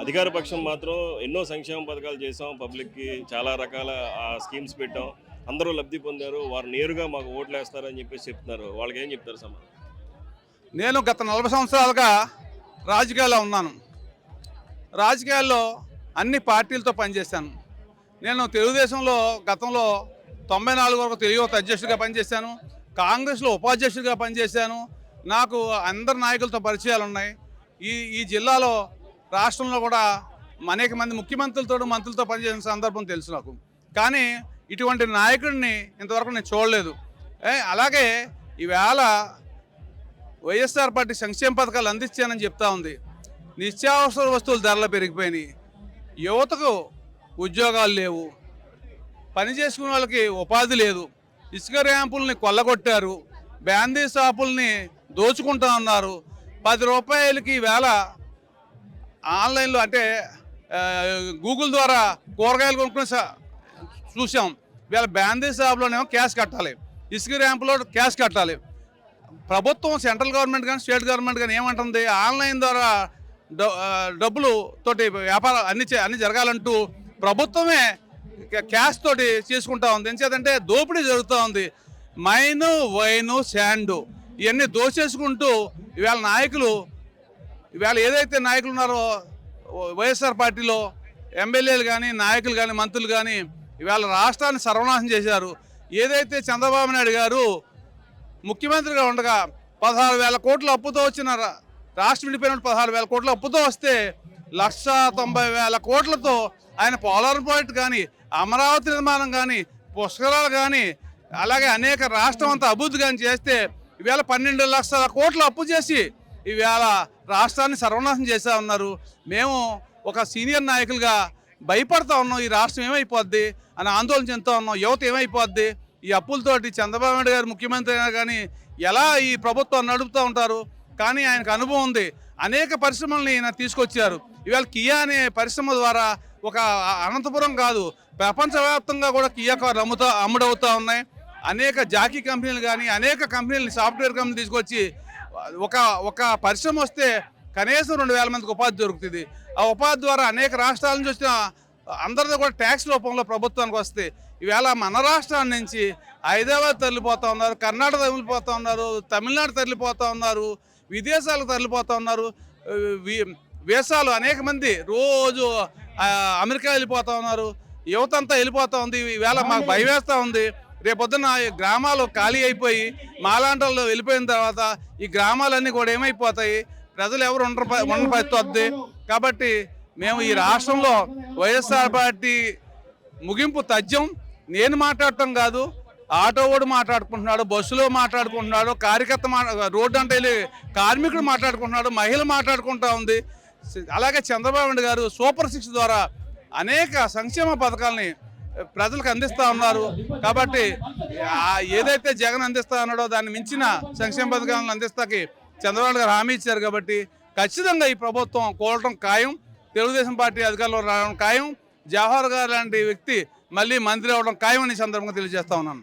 అధికార పక్షం మాత్రం ఎన్నో సంక్షేమ పథకాలు చేసాం పబ్లిక్కి చాలా రకాల స్కీమ్స్ పెట్టాం. అందరూ లబ్ధి పొందారు. వారు నేరుగా మాకు ఓట్లు వేస్తారని చెప్పేసి చెప్తున్నారు. వాళ్ళకి ఏం చెప్తారు సమాధానం? నేను గత నలభై సంవత్సరాలుగా రాజకీయాల్లో ఉన్నాను. రాజకీయాల్లో అన్ని పార్టీలతో పనిచేశాను. నేను తెలుగుదేశంలో గతంలో తొంభై నాలుగు వరకు తెలుగు అధ్యక్షుడిగా పనిచేశాను. కాంగ్రెస్లో ఉపాధ్యక్షుడిగా పనిచేశాను. నాకు అందరి నాయకులతో పరిచయాలు ఉన్నాయి ఈ ఈ జిల్లాలో రాష్ట్రంలో కూడా అనేక మంది ముఖ్యమంత్రులతో మంత్రులతో పనిచేసిన సందర్భం తెలుసు నాకు. కానీ ఇటువంటి నాయకుడిని ఇంతవరకు నేను చూడలేదు. ఏ, అలాగే ఈవేళ వైఎస్ఆర్ పార్టీ సంక్షేమ పథకాలు అందించానని చెప్తా ఉంది. నిత్యావసర వస్తువుల ధరలు పెరిగిపోయినాయి. యువతకు ఉద్యోగాలు లేవు. పని చేసుకునే వాళ్ళకి ఉపాధి లేదు. ఇసుక ర్యాంపుల్ని కొల్లగొట్టారు. బ్యాందీ షాపుల్ని దోచుకుంటా ఉన్నారు. పది రూపాయలకి వేళ ఆన్లైన్లో అంటే గూగుల్ ద్వారా కూరగాయలు కొనుక్కునే చూసాం. వీళ్ళ బ్యాందీ షాప్లోనేమో క్యాష్ కట్టాలి. ఇసుక ర్యాంపులో క్యాష్ కట్టాలి. ప్రభుత్వం సెంట్రల్ గవర్నమెంట్ కానీ స్టేట్ గవర్నమెంట్ కానీ ఏమంటుంది? ఆన్లైన్ ద్వారా డ- డబ్బులు తోటి వ్యాపారం అన్ని అన్ని జరగాలంటూ ప్రభుత్వమే క్యాష్ తోటి చేసుకుంటా ఉంది. ఎందుకంటే దోపిడీ జరుగుతూ ఉంది. మైను వైను శాండు ఇవన్నీ దోచేసుకుంటూ ఇవాళ నాయకులు ఇవాళ ఏదైతే నాయకులు ఉన్నారో వైఎస్ఆర్ పార్టీలో ఎమ్మెల్యేలు కానీ నాయకులు కానీ మంత్రులు కానీ ఇవాళ రాష్ట్రాన్ని సర్వనాశం చేశారు. ఏదైతే చంద్రబాబు నాయుడు గారు ముఖ్యమంత్రిగా ఉండగా పదహారు వేల కోట్ల అప్పుతో వచ్చిన రాష్ట్రం విడిపోయిన పదహారు వేల కోట్ల అప్పుతో వస్తే లక్ష తొంభై వేల కోట్లతో ఆయన పోలవరం ప్రాజెక్ట్ కానీ అమరావతి నిర్మాణం కానీ పుష్కరాలు కానీ అలాగే అనేక రాష్ట్రం అంతా అభివృద్ధి కానీ చేస్తే ఇవాళ పన్నెండు లక్షల కోట్లు అప్పు చేసి ఈవేళ రాష్ట్రాన్ని సర్వనాశం చేస్తూ ఉన్నారు. మేము ఒక సీనియర్ నాయకులుగా భయపడతా ఉన్నాం. ఈ రాష్ట్రం ఏమైపోద్ది అని ఆందోళన చెందుతూ ఉన్నాం. యువత ఏమైపోద్ది? ఈ అప్పులతోటి చంద్రబాబు నాయుడు గారు ముఖ్యమంత్రి అయినా కానీ ఎలా ఈ ప్రభుత్వం నడుపుతూ ఉంటారు? కానీ ఆయనకు అనుభవం ఉంది. అనేక పరిశ్రమల్ని ఈయన తీసుకొచ్చారు. ఇవాళ కియా అనే పరిశ్రమ ద్వారా ఒక అనంతపురం కాదు ప్రపంచవ్యాప్తంగా కూడా కియా కార్లు అమ్ముతా అమ్ముడవుతూ ఉన్నాయి. అనేక జాకీ కంపెనీలు కానీ అనేక కంపెనీలు సాఫ్ట్వేర్ కంపెనీలు తీసుకొచ్చి ఒక ఒక పరిశ్రమ వస్తే కనీసం రెండు వేల మందికి ఉపాధి దొరుకుతుంది. ఆ ఉపాధి ద్వారా అనేక రాష్ట్రాల నుంచి వచ్చిన అందరిది కూడా ట్యాక్స్ రూపంలో ప్రభుత్వానికి వస్తే ఈవేళ మన రాష్ట్రాన్ని నుంచి హైదరాబాద్ తరలిపోతా ఉన్నారు కర్ణాటక తరలిపోతా ఉన్నారు తమిళనాడు తరలిపోతా ఉన్నారు విదేశాలకు తరలిపోతా ఉన్నారు. ఆ, వి- వీసాలు అనేక మంది రోజు అమెరికా వెళ్ళిపోతా ఉన్నారు. యువత అంతా వెళ్ళిపోతా ఉంది. ఈవేళ మాకు భయం వేస్తూ ఉంది. రేపొద్దున ఈ గ్రామాలు ఖాళీ అయిపోయి మాలాంటల్లో వెళ్ళిపోయిన తర్వాత ఈ గ్రామాలన్నీ కూడా ఏమైపోతాయి? ప్రజలు ఎవరు ఉండరు ఉన్న పరిస్థితి కాబట్టి మేము ఈ రాష్ట్రంలో వైఎస్ఆర్ పార్టీ ముగింపు తథ్యం నేను మాట్లాడటం కాదు ఆటో వాడు మాట్లాడుకుంటున్నాడు బస్సులో మాట్లాడుకుంటున్నాడు కార్యకర్త మా రోడ్డు అంటే వెళ్ళి కార్మికుడు మాట్లాడుకుంటున్నాడు మహిళ మాట్లాడుకుంటా ఉంది. అలాగే చంద్రబాబు నాయుడు గారు సూపర్ సిక్స్ ద్వారా అనేక సంక్షేమ పథకాలని ప్రజలకు అందిస్తా ఉన్నారు. కాబట్టి ఏదైతే జగన్ అందిస్తా ఉన్నాడో దాన్ని మించిన సంక్షేమ పథకాలను అందిస్తాకి చంద్రబాబు గారు హామీ ఇచ్చారు కాబట్టి ఖచ్చితంగా ఈ ప్రభుత్వం కోరటం ఖాయం. తెలుగుదేశం పార్టీ అధికారంలో రావడం ఖాయం. జవహర్ గారు లాంటి వ్యక్తి మళ్ళీ మంత్రి అవడం ఖాయం అని సందర్భంగా తెలియజేస్తా ఉన్నాను.